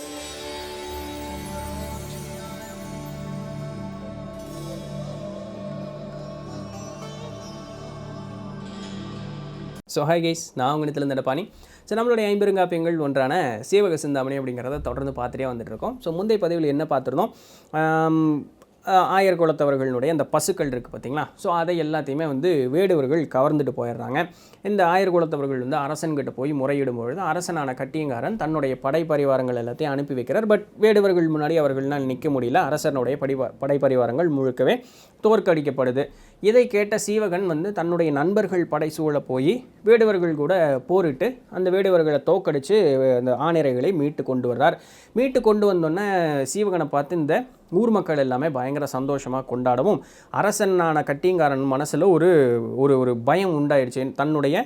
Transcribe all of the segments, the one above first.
So hi guys நான் உங்கள் நடப்பாணி பாணி ஸோ நம்மளுடைய ஐம்பெருங்காப்பியங்கள் ஒன்றான சீவக சிந்தாமணி அப்படிங்கிறத தொடர்ந்து பார்த்துட்டே வந்துட்டு இருக்கோம். ஸோ முந்தைய பதிவில் என்ன பார்த்துருந்தோம்? ஆயர் குலத்தவர்களுடைய அந்த பசுக்கள் இருக்குது பார்த்தீங்களா ஸோ அதை எல்லாத்தையுமே வந்து வேடுவர்கள் கவர்ந்துட்டு போயிடுறாங்க. இந்த ஆயர் குலத்தவர்கள் வந்து அரசன்கிட்ட போய் முறையிடும் பொழுது அரசனான கட்டியங்காரன் தன்னுடைய படை பரிவாரங்கள் எல்லாத்தையும் அனுப்பி வைக்கிறார். பட் வேடுவர்கள் முன்னாடி அவர்களால் நிற்க முடியல. அரசனுடைய படிவா படை பரிவாரங்கள் முழுக்கவே தோற்கடிக்கப்படுது. இதை கேட்ட சீவகன் வந்து தன்னுடைய நண்பர்கள் படை சூழ போய் வேடுவர்கள் கூட போரிட்டு அந்த வேடுவர்களை தோக்கடித்து அந்த ஆணிரைகளை மீட்டு கொண்டு வர்றார். மீட்டு கொண்டு வந்தோன்னே சீவகனை பார்த்து இந்த ஊர் மக்கள் எல்லாமே பயங்கர சந்தோஷமாக கொண்டாடவும் அரசனான கட்டியங்காரன் மனசில் ஒரு ஒரு ஒரு பயம் உண்டாயிடுச்சு தன்னுடைய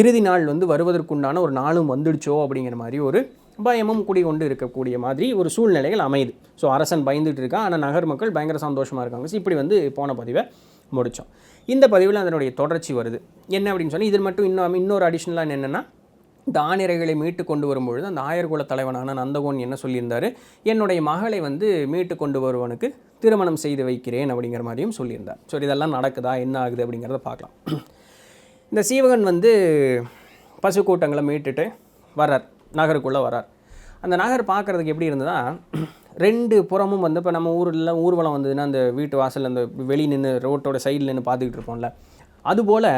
இறுதி நாள் வந்து வருவதற்குண்டான ஒரு நாளும் வந்துடுச்சோ அப்படிங்கிற மாதிரி ஒரு பயமும் குடிகொண்டு இருக்கக்கூடிய மாதிரி ஒரு சூழ்நிலைகள் அமையுது. ஸோ அரசன் பயந்துட்டு இருக்கான் ஆனால் நகர் மக்கள் பயங்கர சந்தோஷமாக இருக்காங்க. ஸோ இப்படி வந்து போன பதிவை முடித்தோம் இந்த பதிவில் அதனுடைய தொடர்ச்சி வருது. என்ன அப்படின்னு சொல்லி இதில் மட்டும் இன்னும் இன்னொரு அடிஷ்னலாக என்னென்னா இந்த ஆணிரைகளை மீட்டு கொண்டு வரும்பொழுது அந்த ஆயர்குல தலைவனான நந்தகோன் என்ன சொல்லியிருந்தார்? என்னுடைய மகளை வந்து மீட்டு கொண்டு வருவனுக்கு திருமணம் செய்து வைக்கிறேன் அப்படிங்கிற மாதிரியும் சொல்லியிருந்தார். ஸோ இதெல்லாம் நடக்குதா? என்ன ஆகுது? அப்படிங்கிறத பார்க்கலாம். இந்த சீவகன் வந்து பசு கூட்டங்களை மீட்டுட்டு வர்றார். நகருக்குள்ளே வர்றார். அந்த நகர் பார்க்குறதுக்கு எப்படி இருந்ததா? ரெண்டு புறமும் வந்து இப்போ நம்ம ஊரில் ஊர்வலம் வந்ததுன்னா அந்த வீட்டு வாசலில் அந்த வெளியே நின்று ரோட்டோட சைடில் நின்று பார்த்துக்கிட்டு இருப்போம்ல. அதுபோல்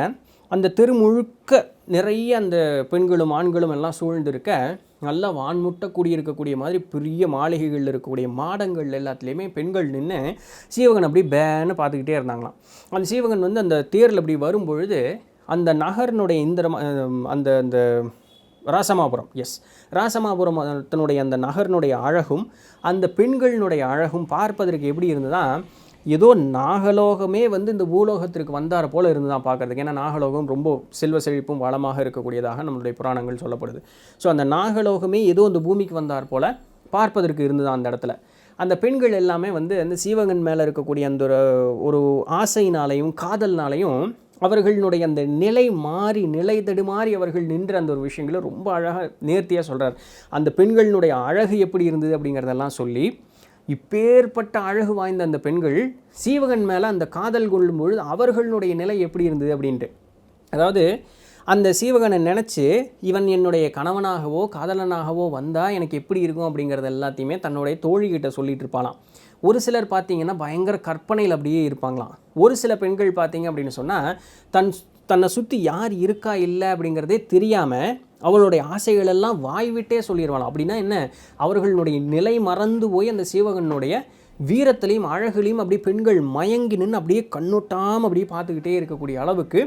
அந்த தெரு முழுக்க நிறைய அந்த பெண்களும் ஆண்களும் எல்லாம் சூழ்ந்திருக்க நல்லா வான்முட்ட கூடியிருக்கக்கூடிய மாதிரி பெரிய மாளிகைகளில் இருக்கக்கூடிய மாடங்கள் எல்லாத்துலேயுமே பெண்கள் நின்று சீவகன் அப்படி பேன்னு பார்த்துக்கிட்டே இருந்தாங்களாம். அந்த சீவகன் வந்து அந்த தேரில் அப்படி வரும்பொழுது அந்த நகரினுடைய இந்த அந்த அந்த ராசமாபுரம் எஸ் ராசமாபுரம் தன்னுடைய அந்த நகரினுடைய அழகும் அந்த பெண்களினுடைய அழகும் பார்ப்பதற்கு எப்படி இருந்ததா ஏதோ நாகலோகமே வந்து இந்த பூலோகத்திற்கு வந்தார் போல் இருந்து தான் பார்க்கறதுக்கு. ஏன்னா நாகலோகம் ரொம்ப செல்வ செழிப்பும் வளமாக இருக்கக்கூடியதாக நம்மளுடைய புராணங்கள் சொல்லப்படுது. ஸோ அந்த நாகலோகமே ஏதோ இந்த பூமிக்கு வந்தார் போல் பார்ப்பதற்கு இருந்தது அந்த இடத்துல. அந்த பெண்கள் எல்லாமே வந்து அந்த சீவகன் மேலே இருக்கக்கூடிய அந்த ஒரு ஒரு ஆசையினாலையும் காதல்னாலையும் அவர்களுடைய அந்த நிலை மாறி நிலை தடுமாறி அவர்கள் நின்ற அந்த ஒரு விஷயங்களை ரொம்ப அழகாக நேர்த்தியாக சொல்கிறார் அந்த பெண்களினுடைய அழகு எப்படி இருந்தது அப்படிங்கிறதெல்லாம் சொல்லி இப்பேற்பட்ட அழகு வாய்ந்த அந்த பெண்கள் சீவகன் மேலே அந்த காதல் கொள்ளும் பொழுது அவர்களுடைய நிலை எப்படி இருந்தது அப்படின்ட்டு. அதாவது அந்த சீவகனை நினச்சி இவன் என்னுடைய கணவனாகவோ காதலனாகவோ வந்தால் எனக்கு எப்படி இருக்கும்? அப்படிங்கிறது எல்லாத்தையுமே தன்னுடைய தோழிகிட்ட சொல்லிகிட்டு இருப்பாளாம். ஒரு சிலர் பார்த்தீங்கன்னா பயங்கர கற்பனையில் அப்படியே இருப்பாங்களாம். ஒரு சில பெண்கள் பார்த்தீங்க அப்படின்னு சொன்னால் தன் தன்னை சுற்றி யார் இருக்கா இல்லை அப்படிங்கிறதே தெரியாமல் அவளுடைய ஆசைகளெல்லாம் வாய்விட்டே வாய் சொல்லிடுவாளாம் அப்படின்னா என்ன? அவர்களுடைய நிலை மறந்து போய் அந்த சீவகனுடைய வீரத்திலையும் அழகுலையும் அப்படியே பெண்கள் மயங்கி நின்று அப்படியே கண்ணொட்டாமல் அப்படியே பார்த்துக்கிட்டே இருக்கக்கூடிய அளவுக்கு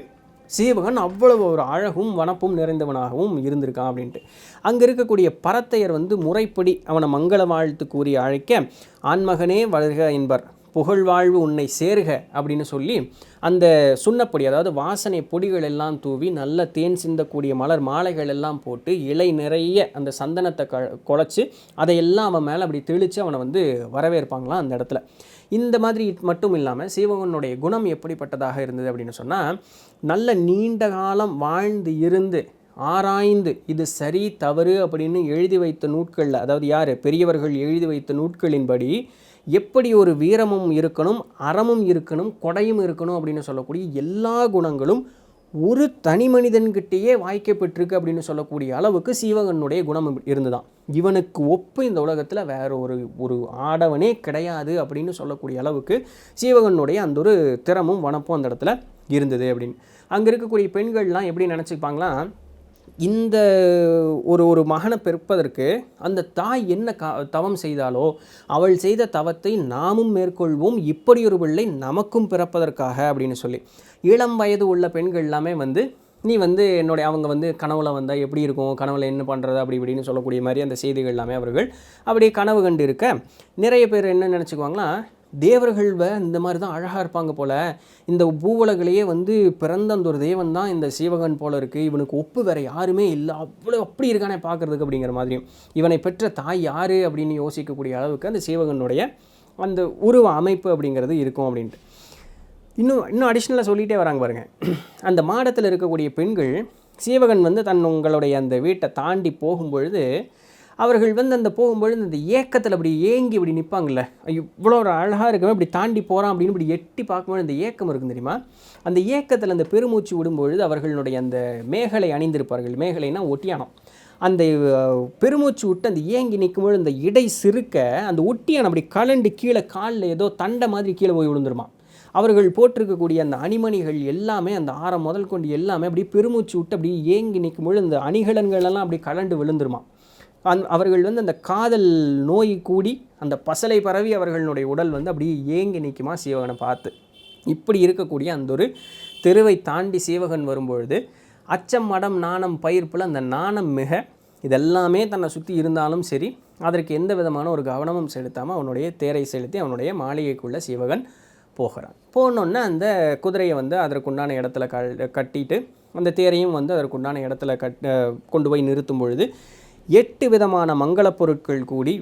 சீவகன் அவ்வளவு ஒரு அழகும் வனப்பும் நிறைந்தவனாகவும் இருந்திருக்கான் அப்படின்ட்டு. அங்கே இருக்கக்கூடிய பரத்தையர் வந்து முறைப்படி அவனை மங்கள வாழ்த்து கூறி அழைக்க ஆண்மகனே வளர்க என்பர். புகழ்வாழ்வு உன்னை சேர்க அப்படின்னு சொல்லி அந்த சுண்ணப்பொடி அதாவது வாசனை பொடிகள் எல்லாம் தூவி நல்ல தேன் சிந்தக்கூடிய மலர் மாலைகள் எல்லாம் போட்டு இலை நிறைய அந்த சந்தனத்தை க குழச்சி அதையெல்லாம் அவன் மேலே அப்படி தெளித்து அவனை வந்து வரவேற்பாங்களாம் அந்த இடத்துல. இந்த மாதிரி மட்டும் இல்லாமல் சீவகனுடைய குணம் எப்படிப்பட்டதாக இருந்தது அப்படின்னு சொன்னால் நல்ல நீண்ட காலம் வாழ்ந்து இருந்து ஆராய்ந்து இது சரி தவறு அப்படின்னு எழுதி வைத்த நூட்களில் அதாவது யார்? பெரியவர்கள் எழுதி வைத்த நூட்களின்படி எப்படி ஒரு வீரமும் இருக்கணும் அறமும் இருக்கணும் கொடையும் இருக்கணும் அப்படின்னு சொல்லக்கூடிய எல்லா குணங்களும் ஒரு தனி மனிதன்கிட்டேயே வாய்க்கப்பட்டிருக்கு அப்படின்னு சொல்லக்கூடிய அளவுக்கு சீவகனுடைய குணம் இருந்துதான். இவனுக்கு ஒப்பு இந்த உலகத்தில் வேற ஒரு ஒரு ஆடவனே கிடையாது அப்படின்னு சொல்லக்கூடிய அளவுக்கு சீவகனுடைய அந்த ஒரு திறமும் வனப்பும் அந்த இடத்துல இருந்தது அப்படின்னு. அங்கே இருக்கக்கூடிய பெண்கள்லாம் எப்படி நினச்சிப்பாங்களாம் இந்த ஒரு ஒரு மகனை பிறப்பதற்கு அந்த தாய் என்ன கா தவம் செய்தாலோ அவள் செய்த தவத்தை நாமும் மேற்கொள்வோம். இப்படி ஒரு பிள்ளை நமக்கும் பிறப்பதற்காக அப்படின்னு சொல்லி. இளம் வயது உள்ள பெண்கள் எல்லாமே வந்து நீ வந்து என்னுடைய அவங்க வந்து கனவுல வந்தால் எப்படி இருக்கும்? கனவுல என்ன பண்ணுறது அப்படி இப்படின்னு சொல்லக்கூடிய மாதிரி அந்த செய்திகள் எல்லாமே அவர்கள் அப்படியே கனவு கண்டு இருக்க. நிறைய பேர் என்ன நினச்சிக்குவாங்களா தேவர்கள் வ- இந்த மாதிரி தான் அழகாக இருப்பாங்க போல். இந்த பூவுலகிலேயே வந்து பிறந்த அந்த ஒரு தேவன் தான் இந்த சீவகன் போல இருக்குது இவனுக்கு ஒப்பு வேறு யாருமே இல்லை. அவ்வளோ அப்படி இருக்கானே பார்க்கறதுக்கு அப்படிங்கிற மாதிரியும். இவனை பெற்ற தாய் யார் அப்படின்னு யோசிக்கக்கூடிய அளவுக்கு அந்த சீவகனுடைய அந்த உருவ அமைப்பு அப்படிங்கிறது இருக்கும் அப்படின்ட்டு. இன்னும் இன்னும் அடிஷ்னலாக சொல்லிகிட்டே வராங்க பாருங்கள் அந்த மாடத்தில் இருக்கக்கூடிய பெண்கள் சீவகன் வந்து தன் உங்களுடைய அந்த வீட்டை தாண்டி போகும்பொழுது அவர்கள் வந்து அந்த போகும்பொழுது அந்த ஏக்கத்தில் அப்படி ஏங்கி இப்படி நிற்பாங்கள்ல இவ்வளோ ஒரு அழகாக இருக்கவே இப்படி தாண்டி போகிறான் அப்படின்னு இப்படி எட்டி பார்க்கும்போது அந்த ஏக்கம் இருக்கும் தெரியுமா? அந்த ஏக்கத்தில் அந்த பெருமூச்சு விடும்பொழுது அவர்களுடைய அந்த மேகலை அணிந்திருப்பார்கள். மேகலைனா ஒட்டியானம் அந்த பெருமூச்சு விட்டு அந்த ஏங்கி நிற்கும்போது அந்த இடை சிறுக்க அந்த ஒட்டியானம் அப்படி கலண்டு கீழே காலில் ஏதோ தண்டை மாதிரி கீழே போய் விழுந்துருமா அவர்கள் போட்டிருக்கக்கூடிய அந்த அணிமணிகள் எல்லாமே அந்த ஆரம் முதல் கொண்டு எல்லாமே அப்படியே பெருமூச்சு விட்டு அப்படியே ஏங்கி நிற்கும்பொழுது அந்த அணிகலன்கள் எல்லாம் அப்படி கலண்டு விழுந்துருமா அந் அவர்கள் வந்து அந்த காதல் நோய் கூடி அந்த பசலை பரவி அவர்களுடைய உடல் வந்து அப்படியே ஏங்கி நிற்குமா சீவகனை பார்த்து. இப்படி இருக்கக்கூடிய அந்த ஒரு தெருவை தாண்டி சீவகன் வரும்பொழுது அச்சம் மடம் நாணம் பயிர்ப்பில் அந்த நாணம் மிக இதெல்லாமே தன்னை சுற்றி இருந்தாலும் சரி அதற்கு எந்த விதமான ஒரு கவனமும் செலுத்தாமல் அவனுடைய தேரை செலுத்தி அவனுடைய மாளிகைக்குள்ளே சீவகன் போகிறான். போனோன்னே அந்த குதிரையை வந்து அதற்குண்டான இடத்துல க கட்டிட்டு அந்த தேரையும் வந்து அதற்குண்டான இடத்துல கட் கொண்டு போய் நிறுத்தும் பொழுது எட்டு விதமான மங்களப் பொருட்கள் கூடி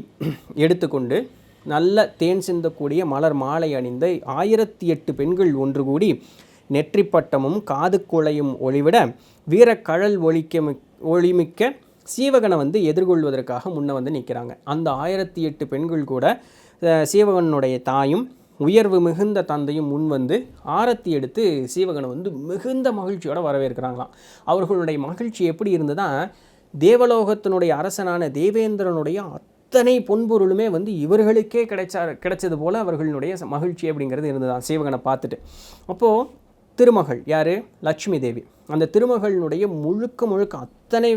எடுத்துக்கொண்டு நல்ல தேன் சிந்தக்கூடிய மலர் மாலை அணிந்த ஆயிரத்தி எட்டு பெண்கள் ஒன்று கூடி நெற்றிப்பட்டமும் காது குழையும் ஒளிவிட வீரக்கழல் ஒழிக்க ஒளிமிக்க சீவகனை வந்து எதிர்கொள்வதற்காக முன்ன வந்து நிற்கிறாங்க அந்த ஆயிரத்தி எட்டு பெண்கள் கூட சீவகனுடைய தாயும் உயர்வு மிகுந்த தந்தையும் முன் வந்து ஆரத்தி எடுத்து சீவகனை வந்து மிகுந்த மகிழ்ச்சியோடு வரவேற்கிறாங்களாம். அவர்களுடைய மகிழ்ச்சி எப்படி இருந்ததா தேவலோகத்தினுடைய அரசனான தேவேந்திரனுடைய அத்தனை பொன்பொருளுமே வந்து இவர்களுக்கே கிடைச்சா கிடைச்சது போல அவர்களுடைய மகிழ்ச்சி அப்படிங்கிறது இருந்ததான் சீவகனை பார்த்துட்டு. அப்போது திருமகள் யார்? லட்சுமி தேவி. அந்த திருமகளினுடைய முழுக்க முழுக்க அத்தனை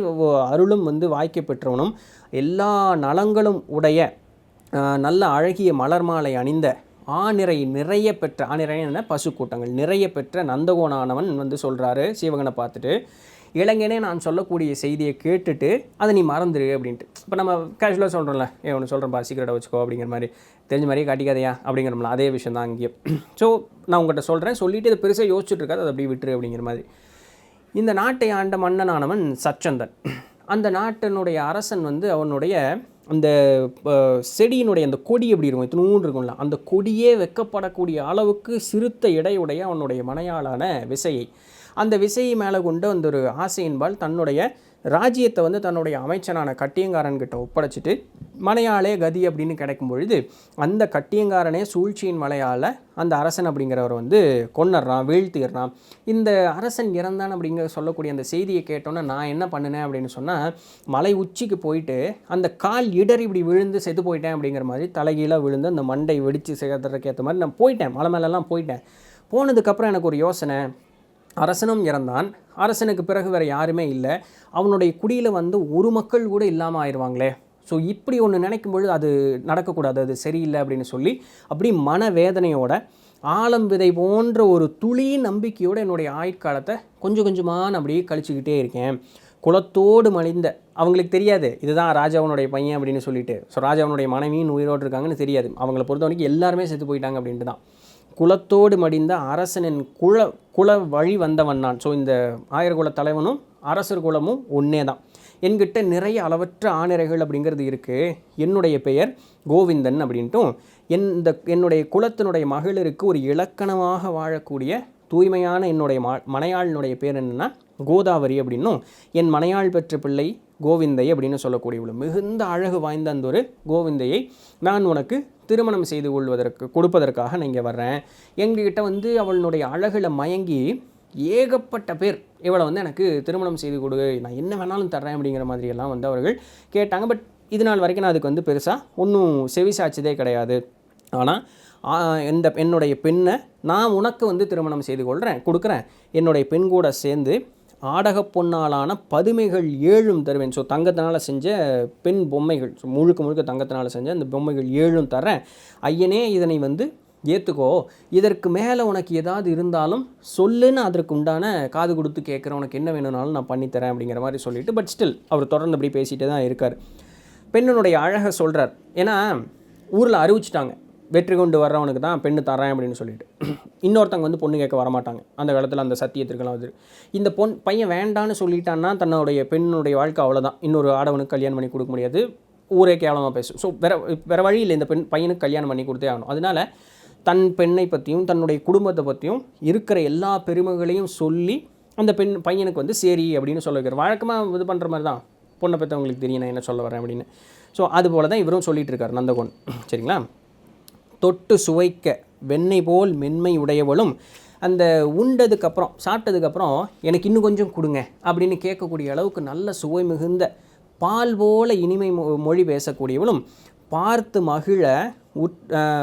அருளும் வந்து வாய்க்க பெற்றவனும் எல்லா நலங்களும் உடைய நல்ல அழகிய மலர் மாலை அணிந்த ஆநிறை நிறைய பெற்ற ஆநிறை என்ன? பசு கூட்டங்கள் நிறைய பெற்ற நந்தகோணானவன் வந்து சொல்கிறாரு சீவகனை பார்த்துட்டு. இளைஞனே நான் சொல்லக்கூடிய செய்தியை கேட்டுட்டு அதை நீ மறந்துடு அப்படின்ட்டு. இப்போ நம்ம கேஷுவலாக சொல்கிறோம்ல ஏ ஒன்று சொல்கிறேன்ப்பா சீக்கிரட்டை வச்சுக்கோ அப்படிங்கிற மாதிரி. தெரிஞ்ச மாதிரியே காட்டிக்காதையா அப்படிங்கிறோம்ல அதே விஷயம் தான் அங்கேயும் ஸோ நான் உங்கள்கிட்ட சொல்கிறேன் சொல்லிவிட்டு இதை பெருசாக யோசிச்சுட்டு இருக்காது அதை அப்படியே விட்டுரு அப்படிங்கிற மாதிரி. இந்த நாட்டை ஆண்ட மன்னனானவன் சச்சந்தன். அந்த நாட்டினுடைய அரசன் வந்து அவனுடைய அந்த செடியினுடைய அந்த கொடி எப்படி இருக்கும் இத்தினூண்டு இருக்கும்ல அந்த கொடியே வெக்கப்படக்கூடிய அளவுக்கு சிறுத்த இடையுடைய அவனுடைய மனையாளான விசையை. அந்த விசையை மேலே கொண்டு அந்த ஒரு ஆசையின்பால் தன்னுடைய ராஜ்யத்தை வந்து தன்னுடைய அமைச்சனான கட்டியங்காரன்கிட்ட ஒப்படைச்சிட்டு மலையாளே கதி அப்படின்னு கிடைக்கும் பொழுது அந்த கட்டியங்காரனே சூழ்ச்சியின் மலையால் அந்த அரசன் அப்படிங்கிறவர் வந்து கொன்னர்றான் வீழ்த்திடுறான். இந்த அரசன் இறந்தான் அப்படிங்கிற சொல்லக்கூடிய அந்த செய்தியை கேட்டோன்னே நான் என்ன பண்ணினேன்? அப்படின்னு சொன்னால் மலை உச்சிக்கு போயிட்டு அந்த கால் இடறி இப்படி விழுந்து செத்து போயிட்டேன் அப்படிங்கிற மாதிரி தலைகீழாக விழுந்து அந்த மண்டை வெடித்து சேர்த்துறதுக்கு ஏற்ற மாதிரி நான் போயிட்டேன் மலை மேலெல்லாம் போயிட்டேன். போனதுக்கப்புறம் எனக்கு ஒரு யோசனை அரசனும் இறந்தான். அரசனுக்கு பிறகு வேறு யாருமே இல்லை. அவனுடைய குடியில் வந்து ஒரு மக்கள் கூட இல்லாமல் ஆயிடுவாங்களே. ஸோ இப்படி ஒன்று நினைக்கும் பொழுது அது நடக்கக்கூடாது அது சரியில்லை அப்படின்னு சொல்லி அப்படி மனவேதனையோட ஆலம் விதை போன்ற ஒரு துளி நம்பிக்கையோடு என்னுடைய ஆயுட்காலத்தை கொஞ்சம் கொஞ்சமாக நான் அப்படியே கழிச்சுக்கிட்டே இருக்கேன். குலத்தோடு மலிந்த அவங்களுக்கு தெரியாது இதுதான் ராஜாவனுடைய பையன் அப்படின்னு சொல்லிட்டு. ஸோ ராஜாவனுடைய மனைவியும் உயிரோடு இருக்காங்கன்னு தெரியாது. அவங்கள பொறுத்த வரைக்கும் எல்லாருமே செத்து போயிட்டாங்க அப்படின்ட்டு தான். குலத்தோடு மடிந்த அரசனின் குல குல வழி வந்தவன் நான். ஸோ இந்த ஆயர்குல தலைவனும் அரசர் குலமும் ஒன்றே தான் என்கிட்ட நிறைய அளவற்ற ஆணிரைகள் அப்படிங்கிறது இருக்குது என்னுடைய பெயர் கோவிந்தன் அப்படின்ட்டும் என் இந்த என்னுடைய குலத்தினுடைய மகளிருக்கு ஒரு இலக்கணமாக வாழக்கூடிய தூய்மையான என்னுடைய மா மனையாளினுடைய பேர் என்னென்னா கோதாவரி அப்படின்னும் என் மனையாள் பெற்ற பிள்ளை கோவிந்தை அப்படின்னு சொல்லக்கூடியவள் மிகுந்த அழகு வாய்ந்த அந்த ஒரு கோவிந்தையை நான் உனக்கு திருமணம் செய்து கொள்வதற்கு கொடுப்பதற்காக நான் இங்கே வர்றேன். எங்ககிட்ட வந்து அவளுடைய அழகில் மயங்கி ஏகப்பட்ட பேர் இவளை வந்து எனக்கு திருமணம் செய்து கொடு நான் என்ன வேணாலும் தர்றேன் அப்படிங்கிற மாதிரியெல்லாம் வந்து அவர்கள் கேட்டாங்க. பட் இது நாள் வரைக்கும் நான் அதுக்கு வந்து பெருசாக ஒன்றும் செவிசாச்சதே கிடையாது. ஆனால் இந்த என்னுடைய பெண்ணை நான் உனக்கு வந்து திருமணம் செய்து கொள்கிறேன் கொடுக்குறேன். என்னுடைய பெண் கூட சேர்ந்து ஆடகப் பொன்னாலான பதுமைகள் ஏழும் தருவேன். ஸோ தங்கத்தினால் செஞ்ச பெண் பொம்மைகள் ஸோ முழுக்க முழுக்க தங்கத்தினால் செஞ்ச அந்த பொம்மைகள் ஏழும் தரேன் ஐயனே இதனை வந்து ஏற்றுக்கோ இதற்கு மேலே உனக்கு ஏதாவது இருந்தாலும் சொல்லுன்னு அதற்கு உண்டான காது கொடுத்து கேட்குறேன் உனக்கு என்ன வேணும்னாலும் நான் பண்ணித்தரேன் அப்படிங்கிற மாதிரி சொல்லிட்டு பட் ஸ்டில் அவர் தொடர்ந்து அப்படி பேசிகிட்டே தான் இருக்கார். பெண்ணினுடைய அழகை சொல்கிறார் ஏன்னா ஊரில் அறிவிச்சிட்டாங்க. வெற்றி கொண்டு வர்றவனுக்கு தான் பெண்ணு தரேன் அப்படின்னு சொல்லிட்டு. இன்னொருத்தவங்க வந்து பொண்ணு கேட்க வரமாட்டாங்க. அந்த காலத்தில் அந்த சத்தியத்திற்கெல்லாம் வந்து. இந்த பொன் பையன் வேண்டான்னு சொல்லிட்டான்னா தன்னுடைய பெண்ணுடைய வாழ்க்கை அவ்வளோதான் இன்னொரு ஆடவனுக்கு கல்யாணம் பண்ணி கொடுக்க முடியாது. ஊரே கேவலமாக பேசும் ஸோ வேற வேறு வழி இல்லை. இந்த பெண் பையனுக்கு கல்யாணம் பண்ணி கொடுத்தே ஆகணும். அதனால தன் பெண்ணை பற்றியும் தன்னுடைய குடும்பத்தை பற்றியும் இருக்கிற எல்லா பெருமைகளையும் சொல்லி அந்த பெண் பையனுக்கு வந்து சரி அப்படின்னு சொல்ல வைக்கிற வழக்கமாக இது பண்ணுற மாதிரி தான். பொண்ணை பெற்றவங்களுக்கு தெரியும் நான் என்ன சொல்ல வரேன் அப்படின்னு. ஸோ அது போல தான் இவரும் சொல்லிகிட்டு இருக்கார் நந்தகோன். சரிங்களா? தொட்டு சுவைக்க வெண்ணெய் போல் மென்மை உடையவளும் அந்த உண்டதுக்கப்புறம் சாப்பிட்டதுக்கப்புறம் எனக்கு இன்னும் கொஞ்சம் கொடுங்க அப்படின்னு கேட்கக்கூடிய அளவுக்கு நல்ல சுவை மிகுந்த பால் போல இனிமை மொ- மொழி பேசக்கூடியவளும் பார்த்து மகிழ உட்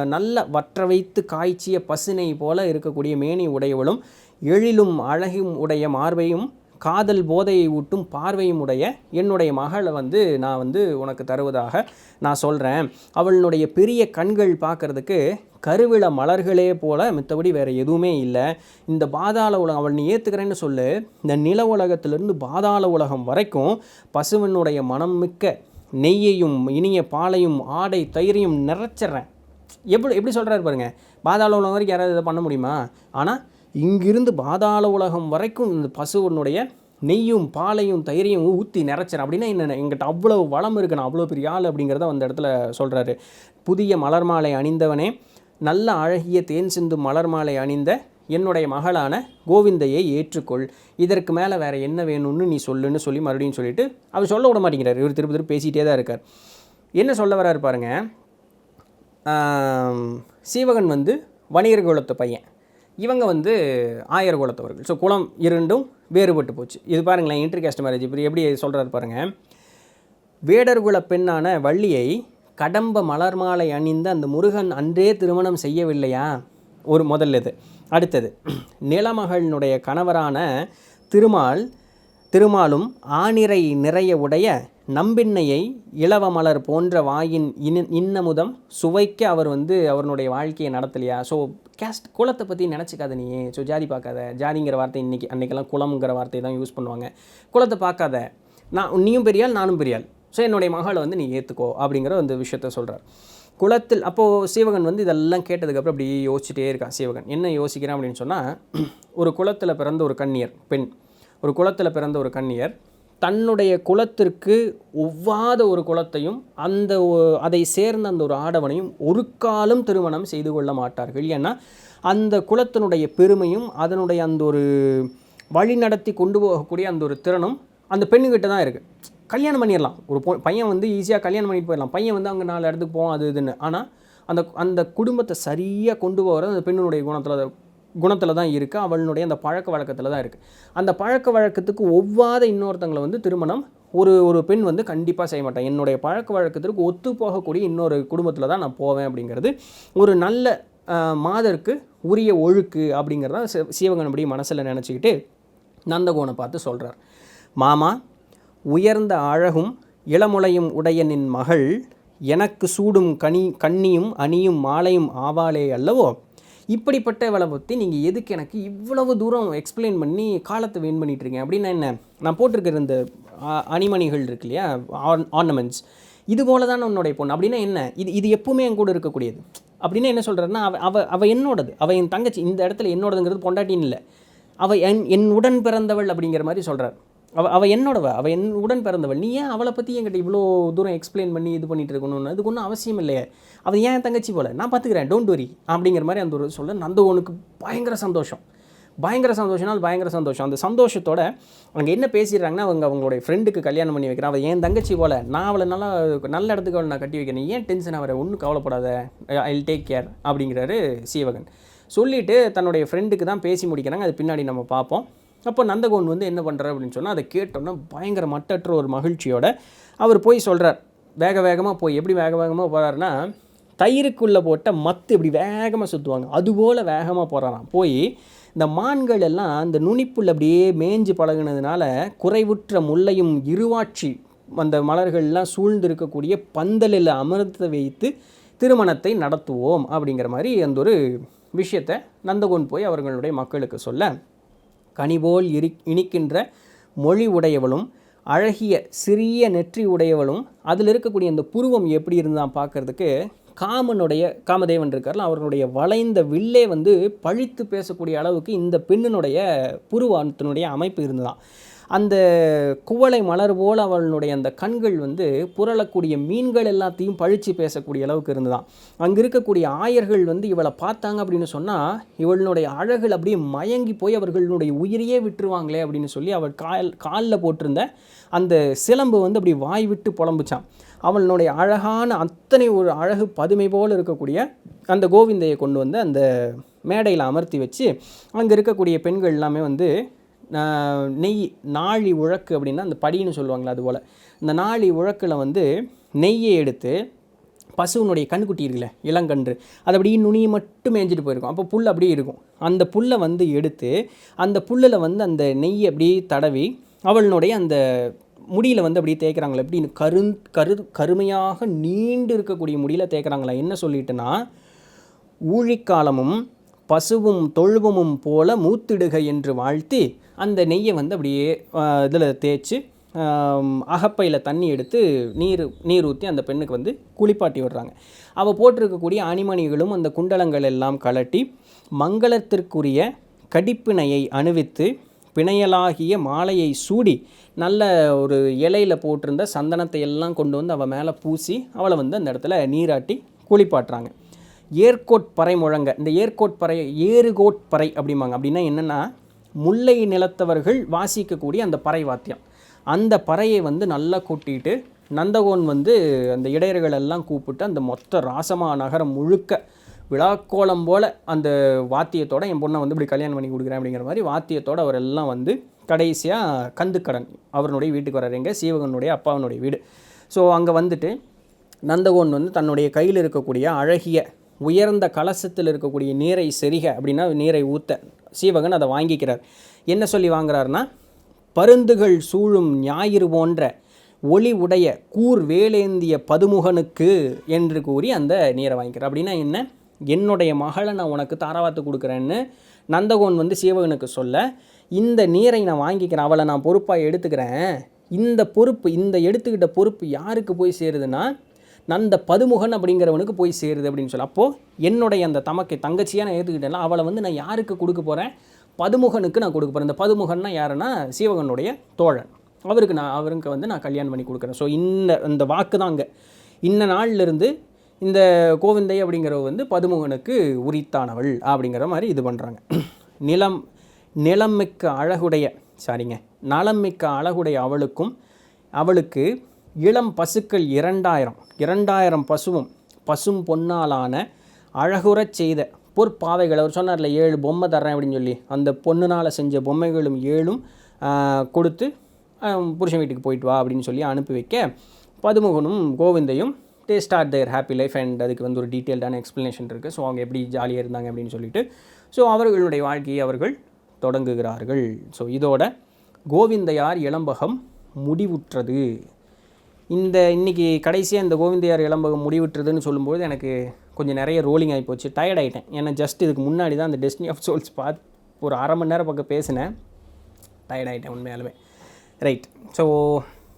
நல்ல வற்ற வைத்து காய்ச்சிய பசுனை போல இருக்கக்கூடிய மேனி உடையவளும் எழிலும் அழகும் உடைய மார்பையும் காதல் போதையை ஊட்டும் பார்வையும் உடைய என்னுடைய மகளை வந்து நான் வந்து உனக்கு தருவதாக நான் சொல்கிறேன் அவளுடைய பெரிய கண்கள் பார்க்கறதுக்கு கருவில மலர்களே போல மித்தபடி வேறு எதுவுமே இல்லை. இந்த பாதாள உலகம் அவள் நீ ஏற்றுக்கிறேன்னு சொல்லு. இந்த நில உலகத்திலிருந்து பாதாள உலகம் வரைக்கும் பசுவனுடைய மனம் மிக்க நெய்யையும் இனிய பாலையும் ஆடை தயிரையும் நிறைச்சிட்றேன். எப்படி எப்படி சொல்கிறாரு பாருங்க. பாதாள உலகம் வரைக்கும் யாராவது இதை பண்ண முடியுமா? ஆனால் இங்கிருந்து பாதாள உலகம் வரைக்கும் இந்த பசுவனுடைய நெய்யும் பாலையும் தயிரையும் ஊற்றி நிறச்சேன். அப்படின்னா என்ன எங்கிட்ட அவ்வளோ வளம் இருக்கு. நான் அவ்வளோ பெரிய ஆள் அப்படிங்கிறத அந்த இடத்துல சொல்கிறாரு புதிய மலர் மாலை அணிந்தவனே நல்ல அழகிய தேன் சிந்து மலர் மாலை அணிந்த என்னுடைய மகளான கோவிந்தையை ஏற்றுக்கொள். இதற்கு மேலே வேறு என்ன வேணும்னு நீ சொல்லுன்னு சொல்லி மறுபடியும் சொல்லிவிட்டு அவர் சொல்ல விட மாட்டேங்கிறார். இவர் திருப்பி திருப்பி பேசிகிட்டே தான் இருக்கார். என்ன சொல்ல வராரு பாருங்கள் சீவகன் வந்து வணிகர் குலத்து பையன். இவங்க வந்து ஆயர் குலத்தவர்கள். ஸோ குலம் இரண்டும் வேறுபட்டு போச்சு. இது பாருங்களேன் இன்டர் கேஸ்ட் மேரேஜ் இப்படி எப்படி சொல்கிறாரு பாருங்கள் வேடர்குல பெண்ணான வள்ளியை கடம்ப மலர் மாலை அணிந்த அந்த முருகன் அன்றே திருமணம் செய்யவில்லையா? ஒரு முதல் இது. அடுத்தது நிலமகளினுடைய கணவரான திருமால் திருமாலும் ஆனிறை நிறைய உடைய நம்பின்னையை இளவ மலர் போன்ற வாயின் இன் இன்னமுதம் சுவைக்க அவர் வந்து அவருடைய வாழ்க்கையை நடத்தலையா? ஸோ கேஸ்ட் குலத்தை பற்றி நினச்சிக்காத நீ ஸோ ஜாதி பார்க்காத. ஜாதிங்கிற வார்த்தை இன்றைக்கி அன்றைக்கெல்லாம் குளம்ங்கிற வார்த்தையை தான் யூஸ் பண்ணுவாங்க. குலத்தை பார்க்காத. நான் நீயும் பெரியாள் நானும் பெரியாள் ஸோ என்னுடைய மகளை வந்து நீ ஏற்றுக்கோ அப்படிங்கிற அந்த விஷயத்த சொல்கிறார் குளத்தில் அப்போது சீவகன் வந்து இதெல்லாம் கேட்டதுக்கப்புறம் அப்படியே யோசிச்சுட்டே இருக்கான் சீவகன். என்ன யோசிக்கிறான் அப்படின்னு சொன்னால் ஒரு குளத்தில் பிறந்த ஒரு கண்ணியர் பெண். ஒரு குலத்தில் பிறந்த ஒரு கன்னியர். தன்னுடைய குலத்திற்கு ஒவ்வாத ஒரு குலத்தையும் அந்த அதை சேர்ந்த அந்த ஒரு ஆடவனையும் ஒரு காலம் திருமணம் செய்து கொள்ள மாட்டார்கள். ஏன்னா அந்த குலத்தினுடைய பெருமையும் அதனுடைய அந்த ஒரு வழி நடத்தி கொண்டு போகக்கூடிய அந்த ஒரு திறனும் அந்த பெண்ணுக்கிட்ட தான் இருக்குது கல்யாணம் பண்ணிடலாம் ஒரு பொ பையன் வந்து ஈஸியாக கல்யாணம் பண்ணிட்டு போயிடலாம் பையன் வந்து அங்கே நாலு இடத்துக்கு போவோம் அது இதுன்னு. ஆனால் அந்த அந்த குடும்பத்தை சரியாக கொண்டு போகிறது அந்த பெண்ணுடைய குணத்தில் குணத்தில் தான் இருக்குது அவளுடைய அந்த பழக்க வழக்கத்தில் தான் இருக்குது அந்த பழக்க வழக்கத்துக்கு ஒவ்வாத இன்னொருத்தங்களை வந்து திருமணம் ஒரு ஒரு பெண் வந்து கண்டிப்பாக செய்ய மாட்டான். என்னுடைய பழக்க வழக்கத்திற்கு ஒத்து போகக்கூடிய இன்னொரு குடும்பத்தில் தான் நான் போவேன் அப்படிங்கிறது ஒரு நல்ல மாதருக்கு உரிய ஒழுக்கு அப்படிங்கிறத சி- சிவகன் மனசில் நினச்சிக்கிட்டு நந்தகோனை பார்த்து சொல்கிறார் மாமா உயர்ந்த அழகும் இளமுலையும் உடையனின் மகள் எனக்கு சூடும் கனி கண்ணியும் அணியும் மாலையும் ஆவாளே அல்லவோ? இப்படிப்பட்ட வேலை பற்றி நீங்கள் எதுக்கு எனக்கு இவ்வளவு தூரம் எக்ஸ்பிளைன் பண்ணி காலத்தை வேன் பண்ணிட்டு இருக்கீங்க? அப்படின்னா என்ன? நான் போட்டிருக்கிற இந்த அணிமணிகள் இருக்கு இல்லையா? ஆர் ஆர்னமெண்ட்ஸ் இது போல தானே உன்னுடைய பொண்ணு. அப்படின்னா என்ன? இது இது எப்பவுமே என் கூட இருக்கக்கூடியது. அப்படின்னா என்ன சொல்கிறேன்னா அவ அவ அவ என்னோடது. அவ என் தங்கச்சி. இந்த இடத்துல என்னோடதுங்கிறது பொண்டாட்டின்னு இல்லை. அவ என் என் உடன் பிறந்தவள் அப்படிங்கிற மாதிரி சொல்கிறார் அவள் அவள் என்னோடவ அவள் என் உடன் பிறந்தவள். நீ ஏன் அவளை பற்றி என்கிட்ட இவ்வளோ தூரம் எக்ஸ்பிளைன் பண்ணி இது பண்ணிட்டு இருக்கணும்னு? அதுக்கு ஒன்றும் அவசியம் இல்லையே. அவள் ஏன் தங்கச்சி போல? நான் பார்த்துக்கிறேன் டோன்ட் வரி அப்படிங்கிற மாதிரி அந்த ஒரு சொல்ல நந்தவனுக்கு பயங்கர சந்தோஷம். பயங்கர சந்தோஷம்னால் பயங்கர சந்தோஷம். அந்த சந்தோஷத்தோட அவங்க என்ன பேசிடுறாங்கன்னா அவங்க அவங்களுடைய ஃப்ரெண்டுக்கு கல்யாணம் பண்ணி வைக்கிறான். அவள் என் தங்கச்சி போல. நான் அவளை நல்லா நல்ல இடத்துக்கு அவளை நான் கட்டி வைக்கிறேன். ஏன் டென்ஷன் ஆகிற ஒன்றும் கவலைப்படாத. ஐ டேக் கேர் அப்படிங்கிறாரு சீவகன். சொல்லிவிட்டு தன்னுடைய ஃப்ரெண்டுக்கு தான் பேசி முடிக்கிறாங்க. அது பின்னாடி நம்ம பார்ப்போம். அப்போ நந்தகோன் வந்து என்ன பண்ணுறாரு அப்படின்னு சொன்னால் அதை கேட்டோன்னா பயங்கர மட்டற்ற ஒரு மகிழ்ச்சியோட அவர் போய் சொல்கிறார் வேக வேகமாக போய் எப்படி வேக வேகமாக போகிறாருன்னா தயிருக்குள்ளே போட்ட மத்து இப்படி வேகமாக சுற்றுவாங்க அதுபோல் வேகமாக போகிறாராம் போய் இந்த மான்கள் எல்லாம் அந்த நுனிப்புள்ள அப்படியே மேய்ஞ்சு பழகுனதுனால குறைவுற்ற முல்லையும் இருவாட்சி அந்த மலர்கள்லாம் சூழ்ந்து இருக்கக்கூடிய பந்தலில் அமர்த்த வைத்து திருமணத்தை நடத்துவோம் அப்படிங்கிற மாதிரி அந்த ஒரு விஷயத்தை நந்தகோன் போய் அவர்களுடைய மக்களுக்கு சொல்ல கனிபோல் இரு இனிக்கின்ற மொழி உடையவளும் அழகிய சிறிய நெற்றி உடையவளும் அதில் இருக்கக்கூடிய அந்த புருவம் எப்படி இருந்தால் பார்க்கறதுக்கு காமனுடைய காமதேவன் இருக்கார்ல அவர்களுடைய வளைந்த வில்லே வந்து பழித்து பேசக்கூடிய அளவுக்கு இந்த பெண்ணினுடைய புருவத்தினுடைய அமைப்பு இருந்ததாம். அந்த குவளை மலர் போல் அவளுடைய அந்த கண்கள் வந்து புரளக்கூடிய மீன்கள் எல்லாத்தையும் பழிச்சு பேசக்கூடிய அளவுக்கு இருந்துதான். அங்கே இருக்கக்கூடிய ஆயர்கள் வந்து இவளை பார்த்தாங்க அப்படின்னு சொன்னால் இவளுடைய அழகில் அப்படியே மயங்கி போய் அவர்களுடைய உயிரையே விட்டுருவாங்களே அப்படின்னு சொல்லி அவள் கால் காலில் போட்டிருந்த அந்த சிலம்பு வந்து அப்படி வாய் விட்டு புலம்புச்சான். அவளுடைய அழகான அத்தனை ஒரு அழகு பதுமை போல் இருக்கக்கூடிய அந்த கோவிந்தையை கொண்டு வந்து அந்த மேடையில் அமர்த்தி வச்சு அங்கே இருக்கக்கூடிய பெண்கள் எல்லாமே வந்து நெய் நாழி உழக்கு அப்படின்னா அந்த படின்னு சொல்லுவாங்களே அது போல் இந்த நாழி உழக்கில் வந்து நெய்யை எடுத்து பசுவினுடைய கண்குட்டி இருக்குல்ல இளங்கன்று அது அப்படியே நுனியை மட்டும் மேய்ஞ்சிட்டு போயிருக்கும். அப்போ புல் அப்படியே இருக்கும். அந்த புல்லை வந்து எடுத்து அந்த புல்லில் வந்து அந்த நெய்யை அப்படியே தடவி அவளுடைய அந்த முடியில் வந்து அப்படியே தேய்க்கிறாங்களே எப்படின்னு கரு கரு கருமையாக நீண்டு இருக்கக்கூடிய முடியில் தேய்க்கிறாங்களா என்ன சொல்லிட்டுனா ஊழிக்காலமும் பசுவும் தொழுவமும் போல மூத்திடுக என்று வாழ்த்தி அந்த நெய்யை வந்து அப்படியே இதில் தேய்ச்சி அகப்பையில் தண்ணி எடுத்து நீர் நீர் ஊற்றி அந்த பெண்ணுக்கு வந்து குளிப்பாட்டி விடுறாங்க. அவள் போட்டிருக்கக்கூடிய அணிமணிகளும் அந்த குண்டலங்கள் எல்லாம் கலட்டி மங்களத்திற்குரிய கடிப்பிணையை அணிவித்து பிணையலாகிய மாலையை சூடி நல்ல ஒரு இலையில் போட்டிருந்த சந்தனத்தை எல்லாம் கொண்டு வந்து அவள் மேலே பூசி அவளை வந்து அந்த இடத்துல நீராட்டி குளிப்பாட்டுறாங்க. ஏர்கோட் பறை முழங்க இந்த ஏர்கோட் பறை ஏறுகோட் பறை அப்படிம்பாங்க. அப்படின்னா என்னென்னா முல்லை நிலத்தவர்கள் வாசிக்கக்கூடிய அந்த பறை வாத்தியம். அந்த பறையை வந்து நல்லா கொட்டிட்டு நந்தகோன் வந்து அந்த இடையர்கள் எல்லாம் கூப்பிட்டு அந்த மொத்த ராசமா நகரம் முழுக்க விழாக்கோலம் போல் அந்த வாத்தியத்தோடு என் பொண்ணை வந்து இப்படி கல்யாணம் பண்ணி கொடுக்குறேன் அப்படிங்கிற மாதிரி வாத்தியத்தோடு அவர் எல்லாம் வந்து கடைசியாக கந்துக்கடன் அவருடைய வீட்டுக்கு வர்றாருங்க சீவகனுடைய அப்பாவினுடைய வீடு. ஸோ அங்கே வந்துட்டு நந்தகோன் வந்து தன்னுடைய கையில் இருக்கக்கூடிய அழகிய உயர்ந்த கலசத்தில் இருக்கக்கூடிய நீரை செரிக அப்படின்னா நீரை ஊற்ற சீவகன் அதை வாங்கிக்கிறார். என்ன சொல்லி வாங்குறாருன்னா பருந்துகள் சூழும் ஞாயிறு போன்ற ஒளி உடைய கூர் வேலேந்திய பதுமுகனுக்கு என்று கூறி அந்த நீரை வாங்கிக்கிறார். அப்படின்னா என்ன? என்னுடைய மகளை நான் உனக்கு தாராவாத்து கொடுக்குறேன்னு நந்தகோன் வந்து சீவகனுக்கு சொல்ல இந்த நீரை நான் வாங்கிக்கிறேன் அவளை நான் பொறுப்பாக எடுத்துக்கிறேன். இந்த பொறுப்பு இந்த எடுத்துக்கிட்ட பொறுப்பு யாருக்கு போய் சேருதுன்னா அந்த பதுமுகன் அப்படிங்கிறவனுக்கு போய் சேருது அப்படின்னு சொல்லி. அப்போது என்னுடைய அந்த தமக்கை தங்கச்சியாக நான் ஏற்றுக்கிட்டேன் அவளை வந்து நான் யாருக்கு கொடுக்க போகிறேன் பதுமுகனுக்கு நான் கொடுக்க போகிறேன் இந்த பதுமுகன்னா யாருன்னா சீவகனுடைய தோழன். அவருக்கு நான் அவருக்கு வந்து நான் கல்யாணம் பண்ணி கொடுக்குறேன். ஸோ இந்த இந்த வாக்கு தாங்க இன்ன நாள்லேருந்து இந்த கோவிந்தை அப்படிங்கிறவ வந்து பதுமுகனுக்கு உரித்தானவள் அப்படிங்கிற மாதிரி இது பண்ணுறாங்க நிலம் நிலமிக்க அழகுடைய சாரிங்க நலமிக்க அழகுடைய அவளுக்கும் அவளுக்கு இளம் பசுக்கள் இரண்டாயிரம் இரண்டாயிரம் பசுவும் பசும் பொன்னாலான அழகுறச் செய்த பொற்பாவைகள். அவர் சொன்னார்ல ஏழு பொம்மை தர்றேன் அப்படின்னு சொல்லி. அந்த பொண்ணுனால் செஞ்ச பொம்மைகளும் ஏழும் கொடுத்து புருஷன் வீட்டுக்கு போயிட்டு வா அப்படின்னு சொல்லி அனுப்பி வைக்க பதுமுகனும் கோவிந்தையும் they start their happy life and அதுக்கு வந்து ஒரு டீட்டெயில்டான எக்ஸ்ப்ளனேஷன் இருக்குது ஸோ அவங்க எப்படி ஜாலியாக இருந்தாங்க அப்படின்னு சொல்லிட்டு. ஸோ அவர்களுடைய வாழ்க்கையை அவர்கள் தொடங்குகிறார்கள். ஸோ இதோட கோவிந்தையார் இளம்பகம் முடிவுற்றது. இந்த இன்னைக்கு கடைசியாக இந்த கோவிந்தையார் இளம்பகம் முடிவுற்றுதுன்னு சொல்லும்போது எனக்கு கொஞ்சம் நிறைய ரோலிங் ஆகி போச்சு. டயர்ட் ஆகிட்டேன் ஏன்னா ஜஸ்ட் இதுக்கு முன்னாடி தான் அந்த டெஸ்டினி ஆஃப் சோல்ஸ் பார்த்து ஒரு அரை மணி நேரம் பக்கம் பேசினேன். டயர்ட் ஆகிட்டேன் உண்மையாலுமே. ரைட் ஸோ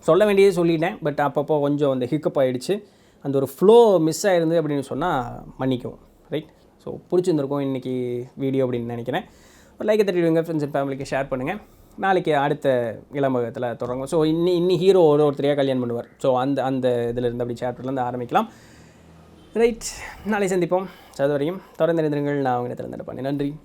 சொல்ல வேண்டியது சொல்லிட்டேன். பட் அப்பப்போ கொஞ்சம் அந்த ஹிக்கப் ஆகிடுச்சு அந்த ஒரு ஃப்ளோ மிஸ் ஆயிருந்து அப்படின்னு சொன்னால் மன்னிக்கவும். ரைட் ஸோ பிடிச்சிருந்துருக்கும் இன்றைக்கி வீடியோ அப்படின்னு நினைக்கிறேன். ஒரு லைக்கை தட்டிடுங்க ஃப்ரெண்ட்ஸ் அண்ட் ஃபேமிலிக்கு ஷேர் பண்ணுங்கள் நாளைக்கு அடுத்த இளம்பகத்தில் தொடங்கும். ஸோ இன்னி இன்னி ஹீரோ ஒரு ஒருத்தரையாக கல்யாணம் பண்ணுவார். ஸோ அந்த அந்த இதில் இருந்து அப்படி சாப்டர்லேருந்து ஆரம்பிக்கலாம். ரைட் நாளை சந்திப்போம். அது வரையும் தொடர்ந்து இருந்திருங்கள் நான் அவங்க இடத்துல நன்றி.